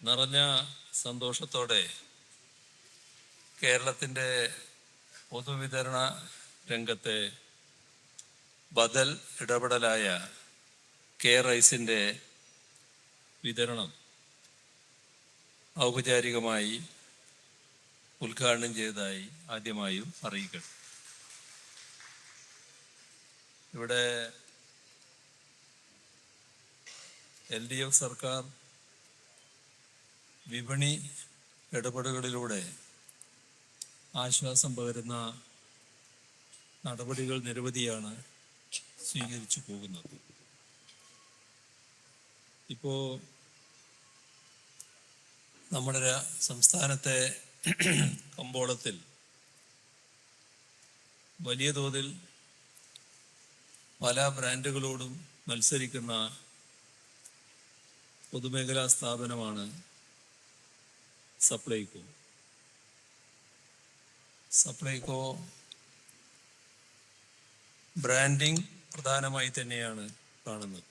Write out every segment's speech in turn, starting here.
നിറഞ്ഞ സന്തോഷത്തോടെ കേരളത്തിന്റെ പൊതുവിതരണ രംഗത്തെ ബദൽ ഇടപെടലായ കെ റൈസിന്റെ വിതരണം ഔപചാരികമായി ഉദ്ഘാടനം ചെയ്തതായി ആദ്യമായും അറിയിക്കണം ഇവിടെ എൽ ഡി എഫ് സർക്കാർ വിപണി ഇടപെടലുകളിലൂടെ ആശ്വാസം പകരുന്ന നടപടികൾ നിരവധിയാണ് സ്വീകരിച്ചു പോകുന്നത്. ഇപ്പോ നമ്മുടെ സംസ്ഥാനത്തെ കമ്പോളത്തിൽ വലിയ തോതിൽ പല ബ്രാൻഡുകളോടും മത്സരിക്കുന്ന പൊതുമേഖലാ സ്ഥാപനമാണ് സപ്ലൈകോ സപ്ലൈകോ ബ്രാൻഡിംഗ് പ്രധാനമായി തന്നെയാണ് കാണുന്നത്.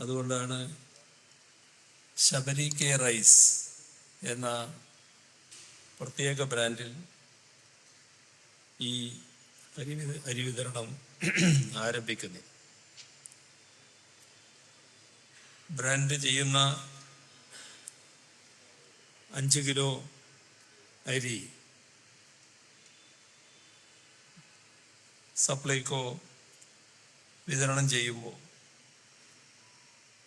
അതുകൊണ്ടാണ് ശബരി കെ റൈസ് എന്ന പ്രത്യേക ബ്രാൻഡിൽ ഈ അരി അരി വിതരണം ആരംഭിക്കുന്നത്. ബ്രാൻഡ് ചെയ്യുന്ന അഞ്ച് കിലോ അരി. സപ്ലൈകോ വിതരണം ചെയ്യുമ്പോൾ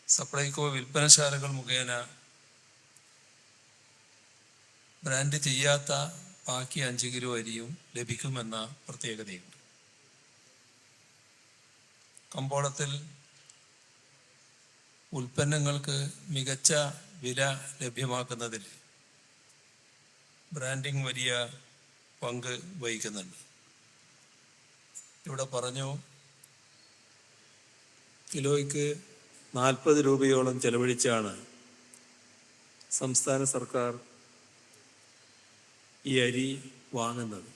സപ്ലൈകോ വിൽപ്പനശാലകൾ മുഖേന ബ്രാൻഡ് ചെയ്യാത്ത ബാക്കി അഞ്ച് കിലോ അരിയും ലഭിക്കുമെന്ന പ്രത്യേകതയുണ്ട്. കമ്പോളത്തിൽ ഉൽപ്പന്നങ്ങൾക്ക് മികച്ച വില ലഭ്യമാക്കുന്നതിൽ ബ്രാൻഡിംഗ് വലിയ പങ്ക് വഹിക്കുന്നുണ്ട്. ഇവിടെ പറഞ്ഞു കിലോയ്ക്ക് നാൽപ്പത് രൂപയോളം ചെലവഴിച്ചാണ് സംസ്ഥാന സർക്കാർ ഈ അരി വാങ്ങുന്നത്.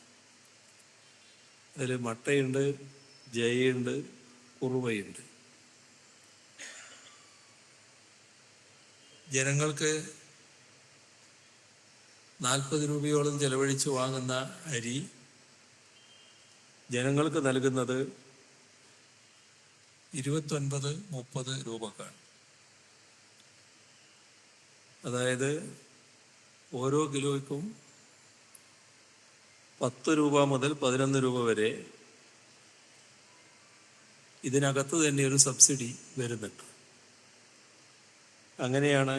അതിൽ മട്ടയുണ്ട് ജയുണ്ട് കുറുവയുണ്ട്. ജനങ്ങൾക്ക് നാൽപ്പത് രൂപയോളം ചെലവഴിച്ച് വാങ്ങുന്ന അരി ജനങ്ങൾക്ക് നൽകുന്നത് ഇരുപത്തൊൻപത് മുപ്പത് രൂപക്കാണ്. അതായത് ഓരോ കിലോയ്ക്കും പത്ത് രൂപ മുതൽ പതിനൊന്ന് രൂപ വരെ ഇതിനകത്ത് തന്നെ ഒരു സബ്സിഡി വരുന്നുണ്ട്. അങ്ങനെയാണ്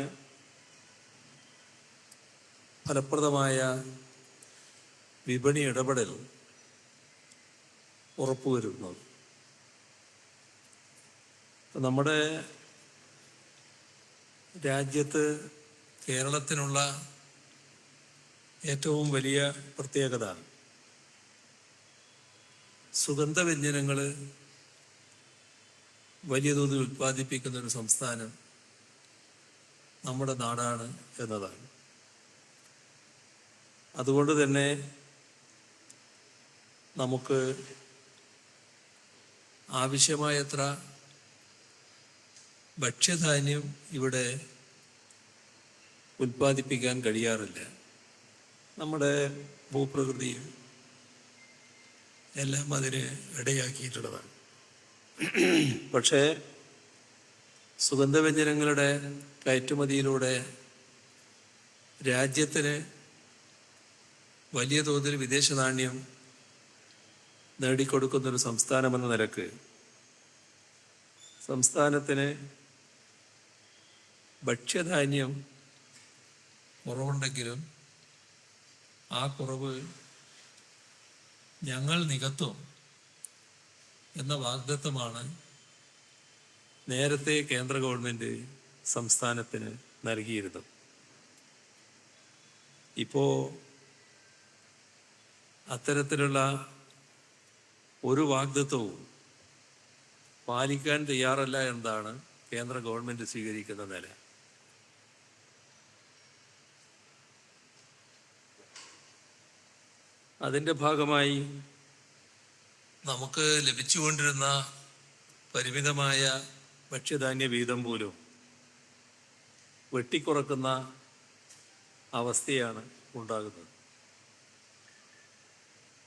ഫലപ്രദമായ വിപണി ഇടപെടൽ ഉറപ്പുവരുന്നത്. നമ്മുടെ രാജ്യത്ത് കേരളത്തിനുള്ള ഏറ്റവും വലിയ പ്രത്യേകത സുഗന്ധവ്യഞ്ജനങ്ങൾ വലിയ തോതിൽ ഉൽപ്പാദിപ്പിക്കുന്ന ഒരു സംസ്ഥാനം നമ്മുടെ നാടാണ് എന്നതാണ്. അതുകൊണ്ട് തന്നെ നമുക്ക് ആവശ്യമായത്ര ഭക്ഷ്യധാന്യം ഇവിടെ ഉൽപ്പാദിപ്പിക്കാൻ കഴിയാറില്ല. നമ്മുടെ ഭൂപ്രകൃതി എല്ലാം അതിന് ഇടയാക്കിയിട്ടുള്ളതാണ്. പക്ഷേ സുഗന്ധവ്യഞ്ജനങ്ങളുടെ കയറ്റുമതിയിലൂടെ രാജ്യത്തിന് വലിയ തോതിൽ വിദേശ നാണ്യം നേടിക്കൊടുക്കുന്ന ഒരു സംസ്ഥാനമെന്ന നിലയ്ക്ക് സംസ്ഥാനത്തിന് ഭക്ഷ്യധാന്യം കുറവുണ്ടെങ്കിലും ആ കുറവ് ഞങ്ങൾ നികത്തും എന്ന വാഗ്ദത്വമാണ് നേരത്തെ കേന്ദ്ര ഗവൺമെന്റ് സംസ്ഥാനത്തിന് നൽകിയിരുന്നത്. ഇപ്പോ അത്തരത്തിലുള്ള ഒരു വാഗ്ദത്വവും പാലിക്കാൻ തയ്യാറല്ല എന്നതാണ് കേന്ദ്ര ഗവൺമെന്റ് സ്വീകരിക്കുന്ന നില. അതിന്റെ ഭാഗമായി നമുക്ക് ലഭിച്ചുകൊണ്ടിരുന്ന പരിമിതമായ ഭക്ഷ്യധാന്യ വീതം പോലും വെട്ടിക്കുറക്കുന്ന അവസ്ഥയാണ് ഉണ്ടാകുന്നത്.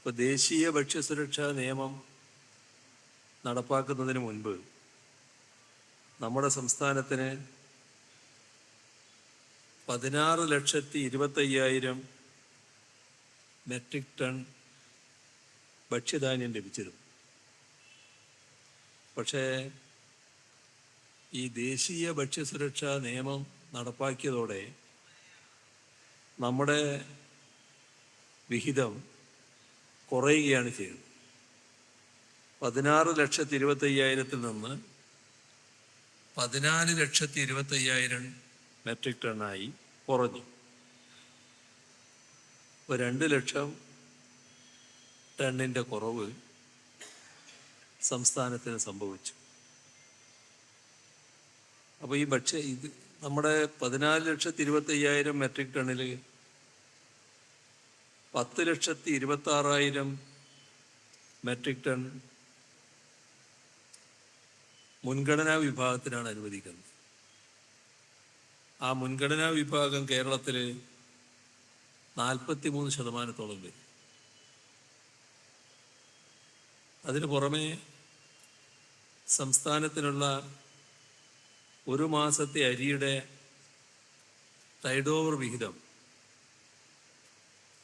ഇപ്പോൾ ദേശീയ ഭക്ഷ്യസുരക്ഷാ നിയമം നടപ്പാക്കുന്നതിന് മുൻപ് നമ്മുടെ സംസ്ഥാനത്തിന് പതിനാറ് ലക്ഷത്തി ഇരുപത്തയ്യായിരം മെട്രിക് ടൺ ഭക്ഷ്യധാന്യം ലഭിച്ചിരുന്നു. പക്ഷേ ഈ ദേശീയ ഭക്ഷ്യസുരക്ഷാ നിയമം നടപ്പാക്കിയതോടെ നമ്മുടെ വിഹിതം കുറയുകയാണ് ചെയ്യുന്നത്. പതിനാറ് ലക്ഷത്തി ഇരുപത്തയ്യായിരത്തിൽ നിന്ന് പതിനാല് ലക്ഷത്തി ഇരുപത്തയ്യായിരം മെട്രിക് ടണ്ണായി കുറഞ്ഞു. ഇപ്പോൾ രണ്ട് ലക്ഷം ടണ്ണിന്റെ കുറവ് സംസ്ഥാനത്തിന് സംഭവിച്ചു. അപ്പോൾ ഈ ഭക്ഷ്യ ഇത് നമ്മുടെ പതിനാല് ലക്ഷത്തി ഇരുപത്തി അയ്യായിരം മെട്രിക് ടണ്ണിൽ പത്ത് ലക്ഷത്തി ഇരുപത്തി ആറായിരം മെട്രിക് ടൺ മുൻഗണനാ വിഭാഗത്തിനാണ് അനുവദിക്കുന്നത്. ആ മുൻഗണനാ വിഭാഗം കേരളത്തിൽ നാൽപ്പത്തി മൂന്ന് ശതമാനത്തോളം വരും. അതിന് പുറമെ സംസ്ഥാനത്തിനുള്ള ഒരു മാസത്തെ അരിയുടെ ടൈഡ് ഓവർ വിഹിതം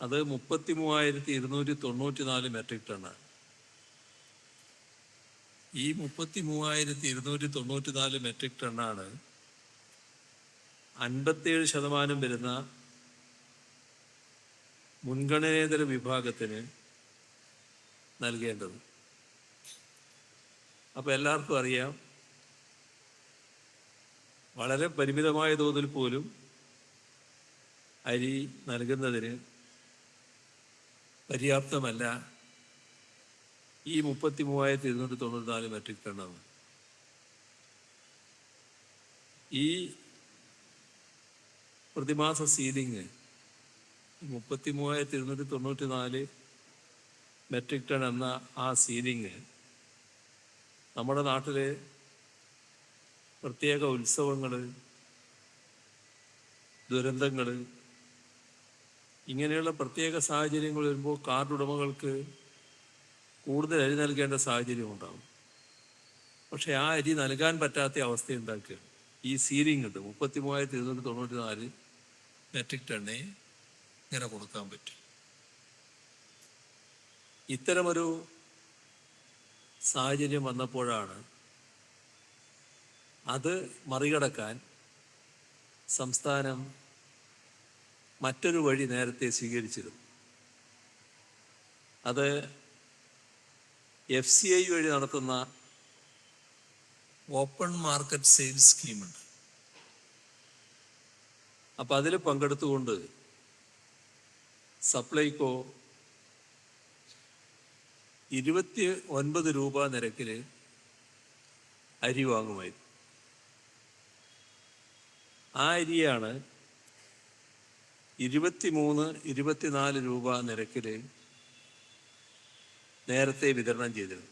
അത് മുപ്പത്തി മൂവായിരത്തി ഇരുന്നൂറ്റി തൊണ്ണൂറ്റി നാല് മെട്രിക് ടണ്ണാണ് ഈ മുപ്പത്തി മൂവായിരത്തി ഇരുന്നൂറ്റി തൊണ്ണൂറ്റി നാല് മെട്രിക് ടണ്ണാണ് അൻപത്തേഴ് ശതമാനം വരുന്ന മുൻഗണനേതര വിഭാഗത്തിന് നൽകേണ്ടത്. അപ്പോൾ എല്ലാവർക്കും അറിയാം വളരെ പരിമിതമായ തോതിൽ പോലും അരി നൽകുന്നതിന് പര്യാപ്തമല്ല. ഈ മുപ്പത്തി മൂവായിരത്തി ഇരുന്നൂറ്റി തൊണ്ണൂറ്റി നാല് മെട്രിക് ടണ്ണാണ് ഈ പ്രതിമാസ സീലിംഗ് മുപ്പത്തി മൂവായിരത്തി ഇരുന്നൂറ്റി തൊണ്ണൂറ്റി നാല് മെട്രിക് ടൺ എന്ന ആ സീലിംഗ് നമ്മുടെ നാട്ടിലെ പ്രത്യേക ഉത്സവങ്ങൾ ദുരന്തങ്ങൾ ഇങ്ങനെയുള്ള പ്രത്യേക സാഹചര്യങ്ങൾ വരുമ്പോൾ കാർഡ് ഉടമകൾക്ക് കൂടുതൽ അരി നൽകേണ്ട സാഹചര്യം ഉണ്ടാകും. പക്ഷെ ആ അരി നൽകാൻ പറ്റാത്ത അവസ്ഥ ഉണ്ടാക്കുക. ഈ സീലിംഗ് ഉണ്ട്. മുപ്പത്തി മൂവായിരത്തി ഇരുന്നൂറ്റി തൊണ്ണൂറ്റി നാല് മെട്രിക് ടണ്ണെ ഇങ്ങനെ കൊടുക്കാൻ പറ്റും. ഇത്തരമൊരു സാഹചര്യം വന്നപ്പോഴാണ് അത് മറികടക്കാൻ സംസ്ഥാനം മറ്റൊരു വഴി നേരത്തെ സ്വീകരിച്ചിരുന്നു. അത് എഫ് സി ഐ വഴി നടത്തുന്ന ഓപ്പൺ മാർക്കറ്റ് സെയിൽസ് സ്കീമുണ്ട്. അപ്പം അതിൽ പങ്കെടുത്തുകൊണ്ട് സപ്ലൈകോ ഇരുപത്തി ഒൻപത് രൂപ നിരക്കിൽ അരി വാങ്ങുമായിരുന്നു. ആ അരിയാണ് ഇരുപത്തിമൂന്ന് ഇരുപത്തിനാല് രൂപ നിരക്കിൽ നേരത്തെ വിതരണം ചെയ്തിരുന്നു.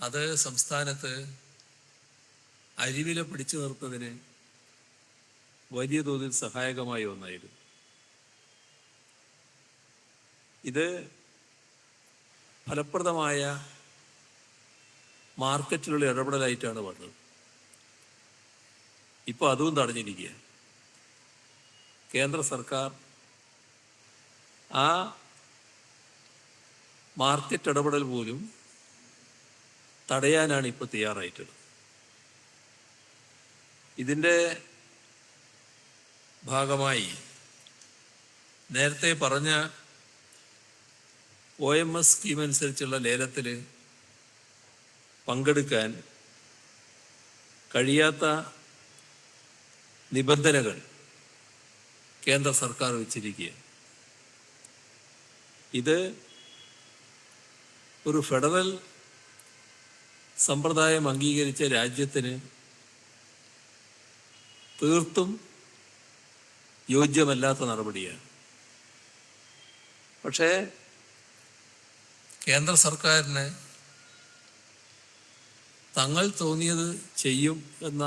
അത് സംസ്ഥാനത്ത് അരിവില പിടിച്ചു നിർത്തുന്നതിന് വലിയ തോതിൽ സഹായകമായി ഒന്നായിരുന്നു. ഇത് ഫലപ്രദമായ മാർക്കറ്റിലുള്ള ഇടപെടലായിട്ടാണ് വന്നത്. ഇപ്പോൾ അതും തടഞ്ഞിരിക്കുക കേന്ദ്ര സർക്കാർ ആ മാർക്കറ്റ് ഇടപെടൽ പോലും തടയാനാണ് ഇപ്പോൾ തയ്യാറായിട്ടുള്ളത്. ഇതിന്റെ ഭാഗമായി നേരത്തെ പറഞ്ഞ ഒ എം എസ് സ്കീം അനുസരിച്ചുള്ള ലേലത്തിൽ പങ്കെടുക്കാൻ കഴിയാത്ത നിബന്ധനകൾ കേന്ദ്ര സർക്കാർ വെച്ചിരിക്കുക ഇത് ഒരു ഫെഡറൽ സമ്പ്രദായം അംഗീകരിച്ച രാജ്യത്തിന് തീർത്തും യോജ്യമല്ലാത്ത നടപടിയാണ്. പക്ഷേ കേന്ദ്ര സർക്കാരിന് തങ്ങൾ തോന്നിയത് ചെയ്യും എന്ന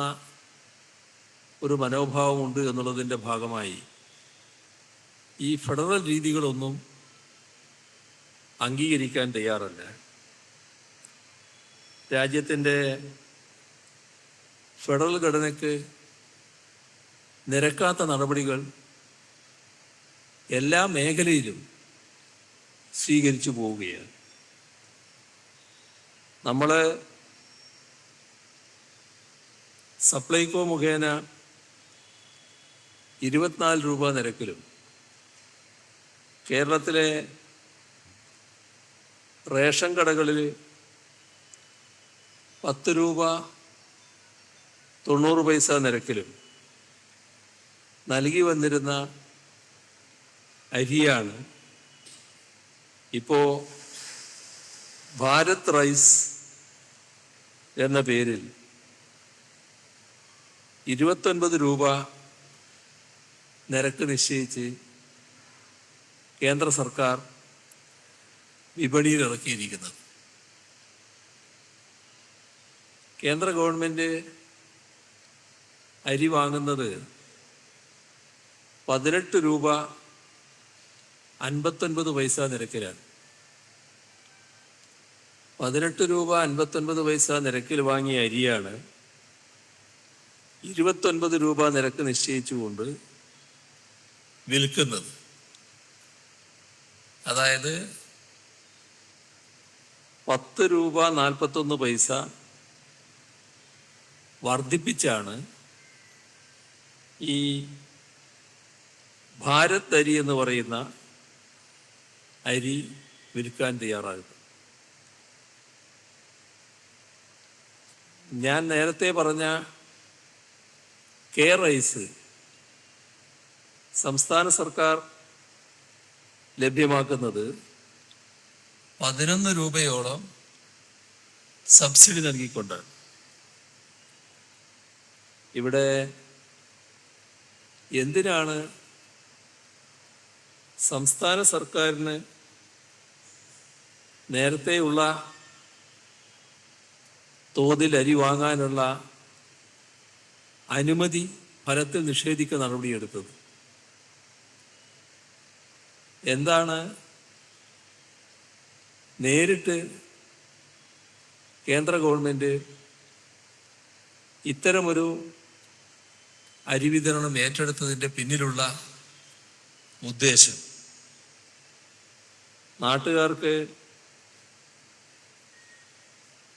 ഒരു മനോഭാവമുണ്ട് എന്നുള്ളതിന്റെ ഭാഗമായി ഈ ഫെഡറൽ രീതികളൊന്നും അംഗീകരിക്കാൻ തയ്യാറല്ല. രാജ്യത്തിന്റെ ഫെഡറൽ ഘടനയ്ക്ക് നിരക്കാത്ത നടപടികൾ എല്ലാ മേഖലയിലും സ്വീകരിച്ചു പോവുകയാണ്. നമ്മൾ സപ്ലൈകോ മുഖേന ഇരുപത്തിനാല് രൂപ നിരക്കിലും കേരളത്തിലെ റേഷൻ കടകളിൽ പത്ത് രൂപ തൊണ്ണൂറ് പൈസ നിരക്കിലും നൽകി വന്നിരുന്ന അരിയാണ് ഇപ്പോൾ ഭാരത് റൈസ് എന്ന പേരിൽ ഇരുപത്തൊൻപത് രൂപ നിരക്ക് നിശ്ചയിച്ച് കേന്ദ്ര സർക്കാർ വിപണിയിൽ ഇറക്കിയിരിക്കുന്നത് കേന്ദ്ര ഗവൺമെന്റ് അരി വാങ്ങുന്നത് പതിനെട്ട് രൂപ അൻപത്തൊൻപത് പൈസ നിരക്കിലാണ്. പതിനെട്ട് രൂപ അൻപത്തൊൻപത് പൈസ നിരക്കിൽ വാങ്ങിയ അരിയാണ് ഇരുപത്തൊൻപത് രൂപ നിരക്ക് നിശ്ചയിച്ചുകൊണ്ട് വിൽക്കുന്നത്. അതായത് പത്ത് രൂപ നാൽപ്പത്തൊന്ന് പൈസ വർദ്ധിപ്പിച്ചാണ് ഈ ഭാരത് അരി എന്ന് പറയുന്ന അരി വിൽക്കാൻ തയ്യാറാകുന്നത് ഞാൻ നേരത്തെ പറഞ്ഞ കെ റൈസ് സംസ്ഥാന സർക്കാർ ലഭ്യമാക്കുന്നത് പതിനൊന്ന് രൂപയോളം സബ്സിഡി നൽകിക്കൊണ്ടാണ് ഇവിടെ എന്തിനാണ് സംസ്ഥാന സർക്കാരിന് നേരത്തെയുള്ള തോതിൽ അരി വാങ്ങാനുള്ള അനുമതി ഫലത്തിൽ നിഷേധിക്കുന്ന നടപടിയെടുത്തത്? എന്താണ്? നേരിട്ട് കേന്ദ്ര ഗവൺമെന്റ് ഇത്തരമൊരു അരിവിതരണം ഏറ്റെടുത്തതിന്റെ പിന്നിലുള്ള ഉദ്ദേശം. നാട്ടുകാർക്ക്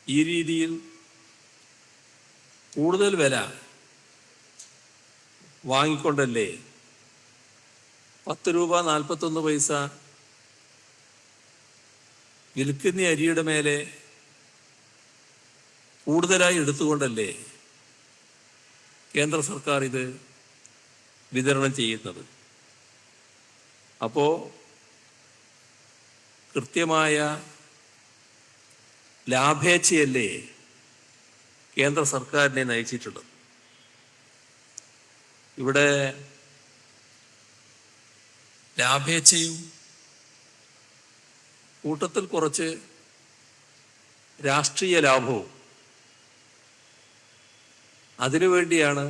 ഈ രീതിയിൽ കൂടുതൽ വില വാങ്ങിക്കൊണ്ടല്ലേ പത്ത് രൂപ നാൽപ്പത്തൊന്ന് പൈസ. വിൽക്കുന്ന അരിയുടെ മേലെ കൂടുതലായി എടുത്തുകൊണ്ടല്ലേ കേന്ദ്ര സർക്കാർ ഇത് വിതരണം ചെയ്യുന്നത്? അപ്പോൾ കൃത്യമായ ലാഭേച്ഛയല്ലേ കേന്ദ്ര സർക്കാരിനെ നയിച്ചിട്ടുള്ളത്? ഇവിടെ ലാഭേച്ഛയും കൂട്ടത്തിൽ കുറച്ച് രാഷ്ട്രീയ ലാഭവും അതിനുവേണ്ടിയാണ്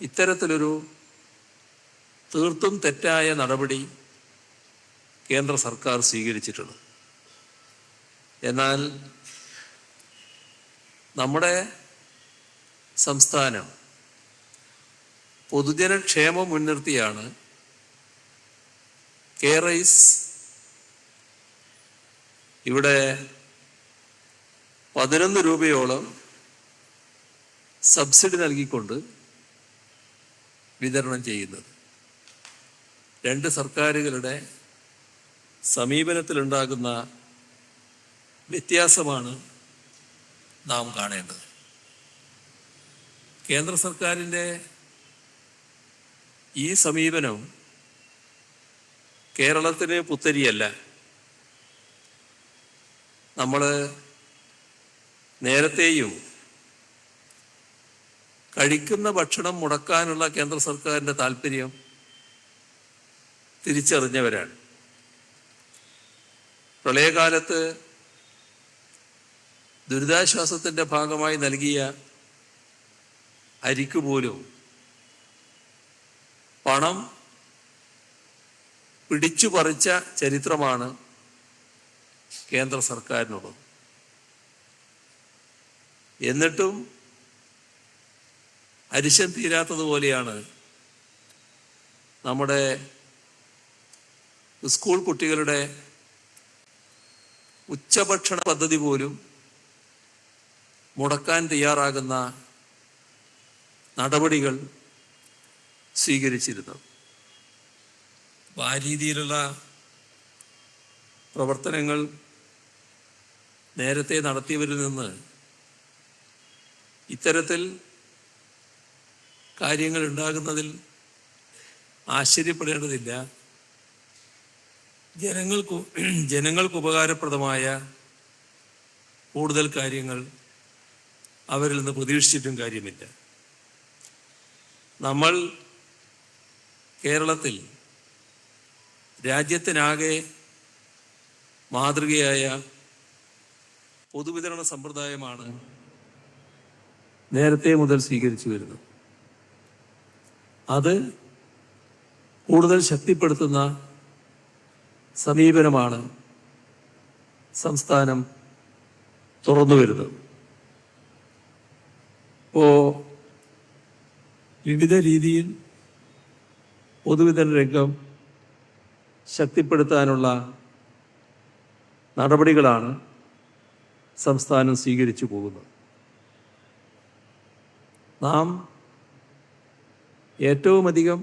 ഇത്തരത്തിലൊരു തീർത്തും തെറ്റായ നടപടി കേന്ദ്ര സർക്കാർ സ്വീകരിച്ചിട്ടുള്ളത്. എന്നാൽ നമ്മുടെ സംസ്ഥാനം പൊതുജനക്ഷേമം മുൻനിർത്തിയാണ് കെ റൈസ് ഇവിടെ പതിനൊന്ന് രൂപയോളം സബ്സിഡി നൽകിക്കൊണ്ട് വിതരണം ചെയ്യുന്നത്. രണ്ട് സർക്കാരുകളുടെ സമീപനത്തിലുണ്ടാകുന്ന വ്യത്യാസമാണ് നാം കാണേണ്ടത്. കേന്ദ്ര സർക്കാരിന്റെ ഈ സമീപനം കേരളത്തിന് പുത്തരിയല്ല. നമ്മൾ നേരത്തെയും കഴിക്കുന്ന ഭക്ഷണം മുടക്കാനുള്ള കേന്ദ്ര സർക്കാരിന്റെ താല്പര്യം തിരിച്ചറിഞ്ഞവരാണ്. പ്രളയകാലത്ത് ദുരിതാശ്വാസത്തിന്റെ ഭാഗമായി നൽകിയ അരിക്ക് പോലും പണം പിടിച്ചു പറിച്ച ചരിത്രമാണ് കേന്ദ്ര സർക്കാരിനുള്ളത്. എന്നിട്ടും അരിശം തീരാത്തതുപോലെയാണ് നമ്മുടെ സ്കൂൾ കുട്ടികളുടെ ഉച്ചഭക്ഷണ പദ്ധതി പോലും മുടക്കാൻ തയ്യാറാകുന്ന നടപടികൾ സ്വീകരിച്ചിരുന്നത്. അപ്പോൾ ആ രീതിയിലുള്ള പ്രവർത്തനങ്ങൾ നേരത്തെ നടത്തിയവരിൽ നിന്ന് ഇത്തരത്തിൽ കാര്യങ്ങൾ ഉണ്ടാകുന്നതിൽ ആശ്ചര്യപ്പെടേണ്ടതില്ല. ജനങ്ങൾക്ക് ജനങ്ങൾക്ക് ഉപകാരപ്രദമായ കൂടുതൽ കാര്യങ്ങൾ അവരിൽ നിന്ന് പ്രതീക്ഷിച്ചിട്ടും കാര്യമില്ല. നമ്മൾ കേരളത്തിൽ രാജ്യത്തിനാകെ മാതൃകയായ പൊതുവിതരണ സമ്പ്രദായമാണ് നേരത്തെ മുതൽ സ്വീകരിച്ചു വരുന്നത്. അത് കൂടുതൽ ശക്തിപ്പെടുത്തുന്ന സമീപനമാണ് സംസ്ഥാനം തുറന്നു വരുന്നത്. ഇപ്പോ വിവിധ രീതിയിൽ പൊതുവിതരണ രംഗം ശക്തിപ്പെടുത്താനുള്ള നടപടികളാണ് സംസ്ഥാനം സ്വീകരിച്ചു പോകുന്നത്. നാം ഏറ്റവും അധികം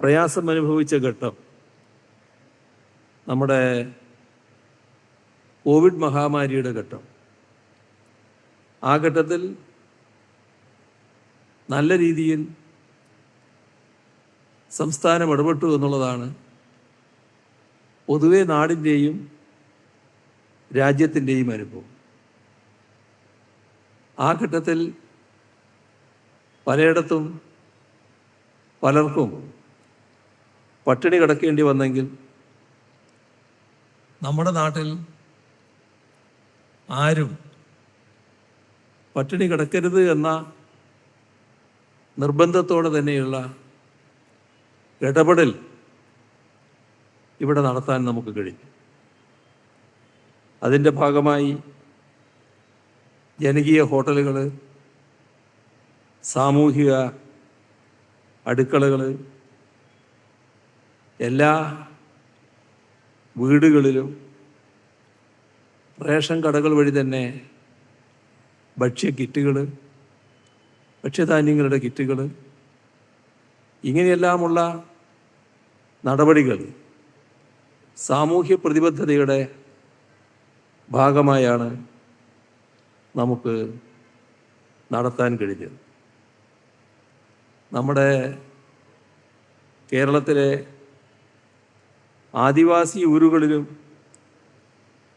പ്രയാസം അനുഭവിച്ച ഘട്ടം നമ്മുടെ കോവിഡ് മഹാമാരിയുടെ ഘട്ടം. ആ ഘട്ടത്തിൽ നല്ല രീതിയിൽ സംസ്ഥാനം ഇടപെട്ടു എന്നുള്ളതാണ് പൊതുവെ നാടിന്റെയും രാജ്യത്തിന്റെയും അനുഭവം. ആ ഘട്ടത്തിൽ പലയിടത്തും പലർക്കും പട്ടിണി കിടക്കേണ്ടി വന്നെങ്കിൽ നമ്മുടെ നാട്ടിൽ ആരും പട്ടിണി കിടക്കരുത് എന്ന നിർബന്ധത്തോടെ തന്നെയുള്ള ഇടപെടൽ ഇവിടെ നടത്താൻ നമുക്ക് കഴിഞ്ഞു അതിന്റെ ഭാഗമായി ജനകീയ ഹോട്ടലുകൾ സാമൂഹിക അടുക്കളകൾ എല്ലാ വീടുകളിലും റേഷൻ കടകൾ വഴി തന്നെ ഭക്ഷ്യ കിറ്റുകൾ ഭക്ഷ്യധാന്യങ്ങളുടെ കിറ്റുകൾ ഇങ്ങനെയെല്ലാമുള്ള നടപടികൾ സാമൂഹ്യ പ്രതിബദ്ധതയുടെ ഭാഗമായാണ് നമുക്ക് നടത്താൻ കഴിഞ്ഞത്. നമ്മുടെ കേരളത്തിലെ ആദിവാസി ഊരുകളിലും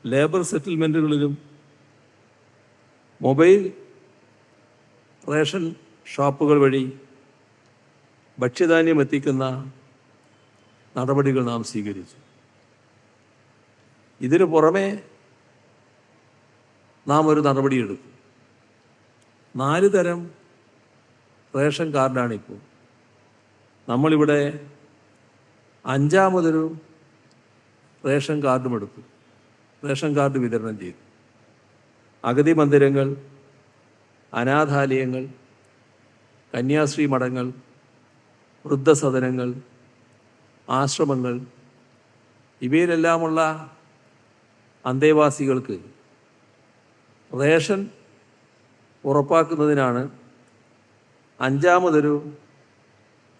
ലേബർ സെറ്റിൽമെന്റുകളിലും മൊബൈൽ റേഷൻ ഷോപ്പുകൾ വഴി ഭക്ഷ്യധാന്യം എത്തിക്കുന്ന നടപടികൾ നാം സ്വീകരിച്ചു. ഇതിനു പുറമെ നാം ഒരു നടപടി എടുക്കും. നാല് തരം റേഷൻ കാർഡാണിപ്പോൾ. നമ്മളിവിടെ അഞ്ചാമതൊരു റേഷൻ കാർഡും എടുത്തു. റേഷൻ കാർഡ് വിതരണം ചെയ്തു. അഗതി മന്ദിരങ്ങൾ അനാഥാലയങ്ങൾ കന്യാശ്രീ മഠങ്ങൾ വൃദ്ധസദനങ്ങൾ ആശ്രമങ്ങൾ ഇവയിലെല്ലാമുള്ള അന്തേവാസികൾക്ക് റേഷൻ ഉറപ്പാക്കുന്നതിനാണ് അഞ്ചാമതൊരു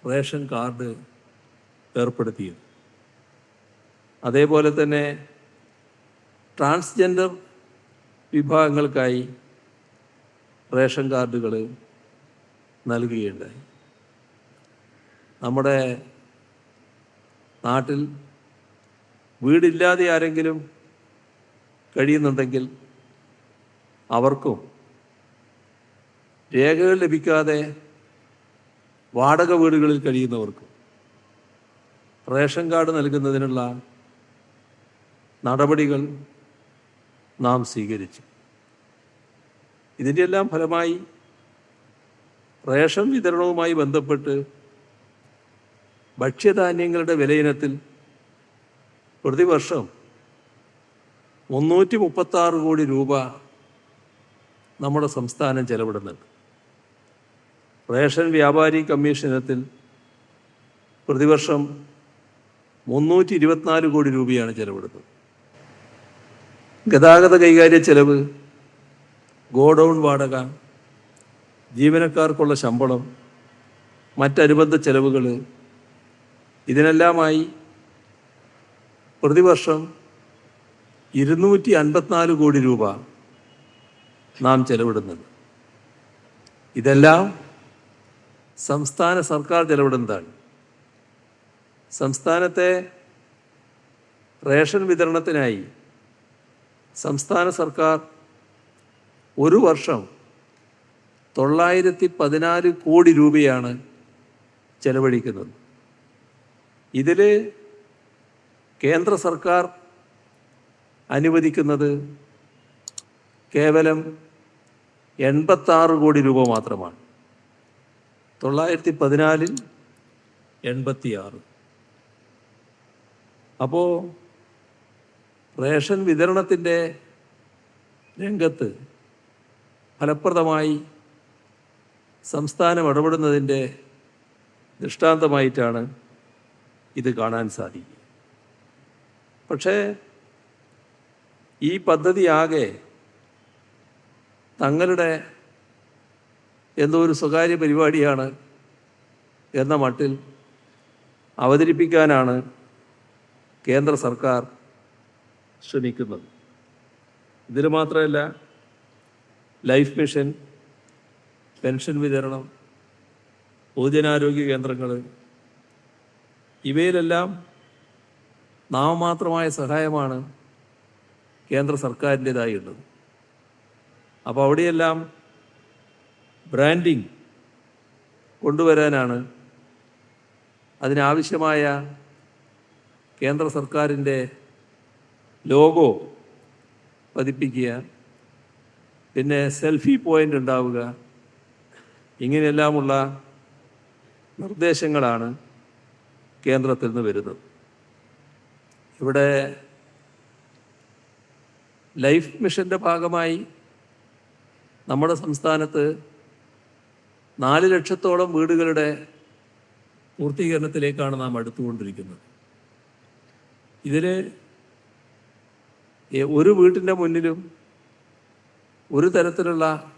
റേഷൻ കാർഡ് ഏർപ്പെടുത്തിയത്. അതേപോലെ തന്നെ ട്രാൻസ്ജെൻഡർ വിഭാഗങ്ങൾക്കായി റേഷൻ കാർഡുകൾ നൽകുകയുണ്ടായി. നമ്മുടെ നാട്ടിൽ വീടില്ലാതെ ആരെങ്കിലും കഴിയുന്നുണ്ടെങ്കിൽ അവർക്കും രേഖകൾ ലഭിക്കാതെ വാടക വീടുകളിൽ കഴിയുന്നവർക്കും റേഷൻ കാർഡ് നൽകുന്നതിനുള്ള നടപടികൾ നാം സ്വീകരിച്ചു. ഇതിന്റെയെല്ലാം ഫലമായി റേഷൻ വിതരണവുമായി ബന്ധപ്പെട്ട് ഭക്ഷ്യധാന്യങ്ങളുടെ വിലയിനത്തിൽ പ്രതിവർഷം മുന്നൂറ്റി മുപ്പത്തി ആറ് കോടി രൂപ നമ്മുടെ സംസ്ഥാനം ചെലവിടുന്നുണ്ട്. റേഷൻ വ്യാപാരി കമ്മീഷൻ ഇനത്തിൽ പ്രതിവർഷം മുന്നൂറ്റി ഇരുപത്തിനാല് കോടി രൂപയാണ് ചെലവിടുന്നത്. ഗതാഗത കൈകാര്യ ചെലവ് ഗോഡൗൺ വാടക ജീവനക്കാർക്കുള്ള ശമ്പളം മറ്റനുബന്ധ ചെലവുകൾ ഇതിനെല്ലാമായി പ്രതിവർഷം ഇരുന്നൂറ്റി അൻപത്തിനാല് കോടി രൂപ നാം ചെലവിടുന്നത്. ഇതെല്ലാം സംസ്ഥാന സർക്കാർ ചെലവിടുന്നതാണ്. സംസ്ഥാനത്തെ റേഷൻ വിതരണത്തിനായി സംസ്ഥാന സർക്കാർ ഒരു വർഷം തൊള്ളായിരത്തി പതിനാല് കോടി രൂപയാണ് ചെലവഴിക്കുന്നത്. ഇതിൽ കേന്ദ്ര സർക്കാർ അനുവദിക്കുന്നത് കേവലം എൺപത്താറ് കോടി രൂപ മാത്രമാണ്. തൊള്ളായിരത്തി പതിനാലിൽ എൺപത്തിയാറ്. അപ്പോൾ റേഷൻ വിതരണത്തിന്റെ രംഗത്ത് ഫലപ്രദമായി സംസ്ഥാനം ഇടപെടുന്നതിന്റെ ദൃഷ്ടാന്തമായിട്ടാണ് ഇത് കാണാൻ സാധിക്കുക. പക്ഷേ ഈ പദ്ധതിയാകെ തങ്ങളുടെ എന്തോ ഒരു സ്വകാര്യ പരിപാടിയാണ് എന്ന മട്ടിൽ അവതരിപ്പിക്കാനാണ് കേന്ദ്ര സർക്കാർ ശ്രമിക്കുന്നത്. ഇതിന് മാത്രമല്ല ലൈഫ് മിഷൻ പെൻഷൻ വിതരണം പൊതുജനാരോഗ്യ കേന്ദ്രങ്ങൾ ഇവയിലെല്ലാം നാമമാത്രമായ സഹായമാണ് കേന്ദ്ര സർക്കാരിന്റെതായി ഉള്ളത് അപ്പോൾ അവിടെയെല്ലാം ബ്രാൻഡിങ് കൊണ്ടുവരാനാണ് അതിനാവശ്യമായ കേന്ദ്ര സർക്കാരിന്റെ ലോഗോ പതിപ്പിക്കുക പിന്നെ സെൽഫി പോയിന്റ് ഉണ്ടാവുക ഇങ്ങനെയെല്ലാമുള്ള നിർദ്ദേശങ്ങളാണ് കേന്ദ്രത്തിൽ നിന്ന് വരുന്നത്. ഇവിടെ ലൈഫ് മിഷന്റെ ഭാഗമായി നമ്മുടെ സംസ്ഥാനത്ത് നാല് ലക്ഷത്തോളം വീടുകളുടെ പൂർത്തീകരണത്തിലേക്കാണ് നാം അടുത്തുകൊണ്ടിരിക്കുന്നത്. ഇതിൽ ഒരു വീട്ടിന്റെ മുന്നിലും ഒരു തരത്തിലുള്ള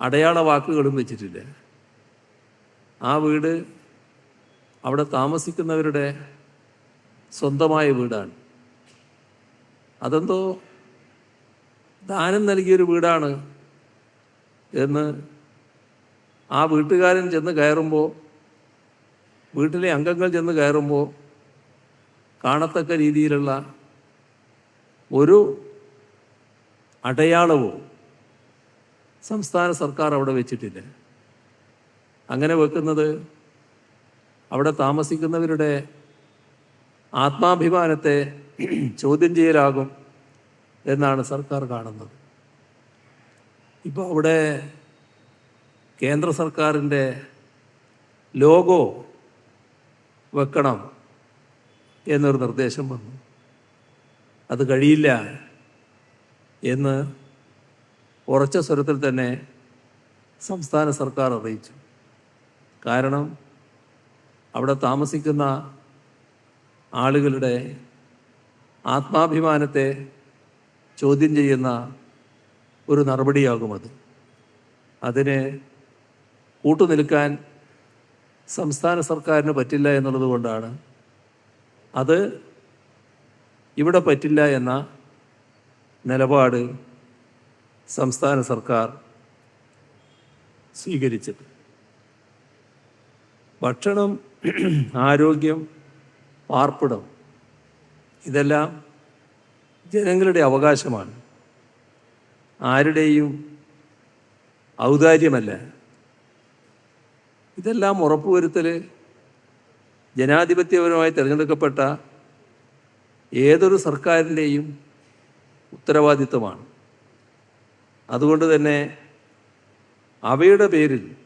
അടയാള വാക്കുകളും വെച്ചിട്ടില്ല. ആ വീട് അവിടെ താമസിക്കുന്നവരുടെ സ്വന്തമായ വീടാണ്. അതെന്തോ ദാനം നൽകിയൊരു വീടാണ് എന്ന് ആ വീട്ടുകാരൻ ചെന്ന് കയറുമ്പോൾ വീട്ടിലെ അംഗങ്ങൾ ചെന്ന് കയറുമ്പോൾ കാണത്തക്ക രീതിയിലുള്ള ഒരു അടയാളവും സംസ്ഥാന സർക്കാർ അവിടെ വെച്ചിട്ടില്ല. അങ്ങനെ വെക്കുന്നത് അവിടെ താമസിക്കുന്നവരുടെ ആത്മാഭിമാനത്തെ ചോദ്യം ചെയ്യലാകും എന്നാണ് സർക്കാർ കാണുന്നത്. ഇപ്പോൾ അവിടെ കേന്ദ്ര സർക്കാരിന്റെ ലോഗോ വെക്കണം എന്നൊരു നിർദ്ദേശം വന്നു. അത് കഴിയില്ല എന്ന് ഉറച്ച സ്വരത്തിൽ തന്നെ സംസ്ഥാന സർക്കാർ അറിയിച്ചു. കാരണം അവിടെ താമസിക്കുന്ന ആളുകളുടെ ആത്മാഭിമാനത്തെ ചോദ്യം ചെയ്യുന്ന ഒരു നടപടിയാകും അത് അതിന് കൂട്ടുനിൽക്കാൻ സംസ്ഥാന സർക്കാരിന് പറ്റില്ല എന്നുള്ളത് കൊണ്ടാണ്. അത് ഇവിടെ പറ്റില്ല എന്ന നിലപാട് സംസ്ഥാന സർക്കാർ സ്വീകരിച്ചത്. ഭക്ഷണം ആരോഗ്യം പാർപ്പിടം ഇതെല്ലാം ജനങ്ങളുടെ അവകാശമാണ്. ആരുടെയും ഔദാര്യമല്ല. ഇതെല്ലാം ഉറപ്പുവരുത്തൽ ജനാധിപത്യപരമായി തിരഞ്ഞെടുക്കപ്പെട്ട ഏതൊരു സർക്കാരിന്റെയും ഉത്തരവാദിത്വമാണ്. അതുകൊണ്ട് തന്നെ അവയുടെ പേരിൽ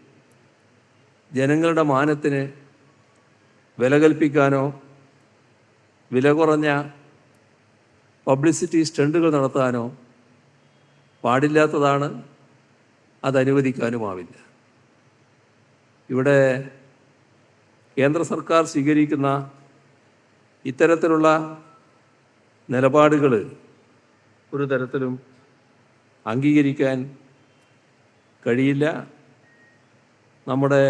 ജനങ്ങളുടെ മാനത്തിന് വില കൽപ്പിക്കാനോ വില കുറഞ്ഞ പബ്ലിസിറ്റി സ്റ്റണ്ടുകൾ നടത്താനോ പാടില്ലാത്തതാണ് അതനുവദിക്കാനുമാവില്ല ഇവിടെ കേന്ദ്ര സർക്കാർ സ്വീകരിക്കുന്ന ഇത്തരത്തിലുള്ള നിലപാടുകൾ ഒരു തരത്തിലും അംഗീകരിക്കാൻ കഴിയില്ല. നമ്മുടെ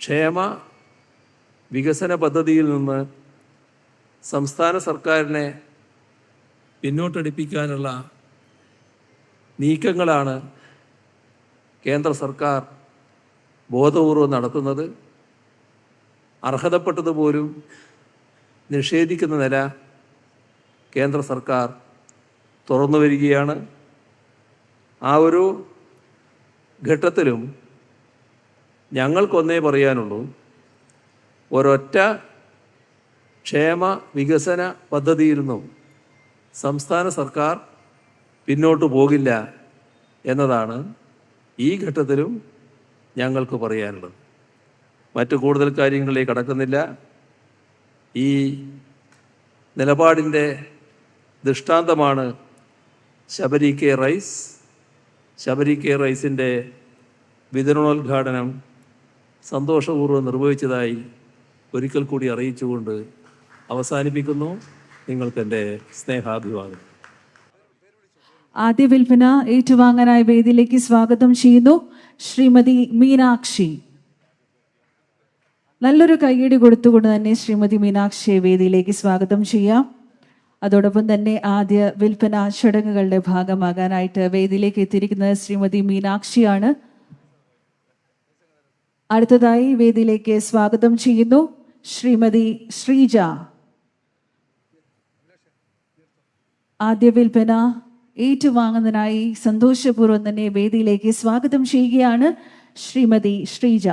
ക്ഷേമ വികസന പദ്ധതിയിൽ നിന്ന് സംസ്ഥാന സർക്കാരിനെ പിന്നോട്ടടിപ്പിക്കാനുള്ള നീക്കങ്ങളാണ് കേന്ദ്ര സർക്കാർ ബോധപൂർവം നടത്തുന്നത്. അർഹതപ്പെട്ടതുപോലും നിഷേധിക്കുന്ന നില കേന്ദ്ര സർക്കാർ തുറന്നു വരികയാണ്. ആ ഒരു ഘട്ടത്തിലും ഞങ്ങൾക്കൊന്നേ പറയാനുള്ളൂ ഒരൊറ്റ ക്ഷേമ വികസന പദ്ധതിയിൽ നിന്നും സംസ്ഥാന സർക്കാർ പിന്നോട്ട് പോകില്ല എന്നതാണ് ഈ ഘട്ടത്തിലും ഞങ്ങൾക്ക് പറയാനുള്ളത്. മറ്റു കൂടുതൽ കാര്യങ്ങളിലേക്ക് കടക്കുന്നില്ല. ഈ നിലപാടിന്റെ ദൃഷ്ടാന്തമാണ് Sabari K rice. Sabari K റൈസിന്റെ വിതരണോദ്ഘാടനം സന്തോഷപൂർവം നിർവഹിച്ചതായി ഒരിക്കൽ കൂടി അറിയിച്ചുകൊണ്ട് അവസാനിപ്പിക്കുന്നു. നിങ്ങൾക്ക് നിങ്ങൾക്കെന്റെ സ്നേഹാഭിവാദം. ആദ്യ വിൽപ്പന ഏറ്റുവാങ്ങാനായി വേദിയിലേക്ക് സ്വാഗതം ചെയ്യുന്നു ശ്രീമതി മീനാക്ഷി. നല്ലൊരു കൈയടി കൊടുത്തുകൊണ്ട് തന്നെ ശ്രീമതി മീനാക്ഷിയെ വേദിയിലേക്ക് സ്വാഗതം ചെയ്യാം. അതോടൊപ്പം തന്നെ ആദ്യ വിൽപ്പന ചടങ്ങുകളുടെ ഭാഗമാകാനായിട്ട് വേദിയിലേക്ക് എത്തിയിരിക്കുന്നത് ശ്രീമതി മീനാക്ഷിയാണ്. അടുത്തതായി വേദിയിലേക്ക് സ്വാഗതം ചെയ്യുന്നു ശ്രീമതി ശ്രീജ. ആദ്യ വിൽപ്പന ഏറ്റുവാങ്ങുന്നതിനായി സന്തോഷപൂർവം തന്നെ വേദിയിലേക്ക് സ്വാഗതം ചെയ്യുകയാണ് ശ്രീമതി ശ്രീജ.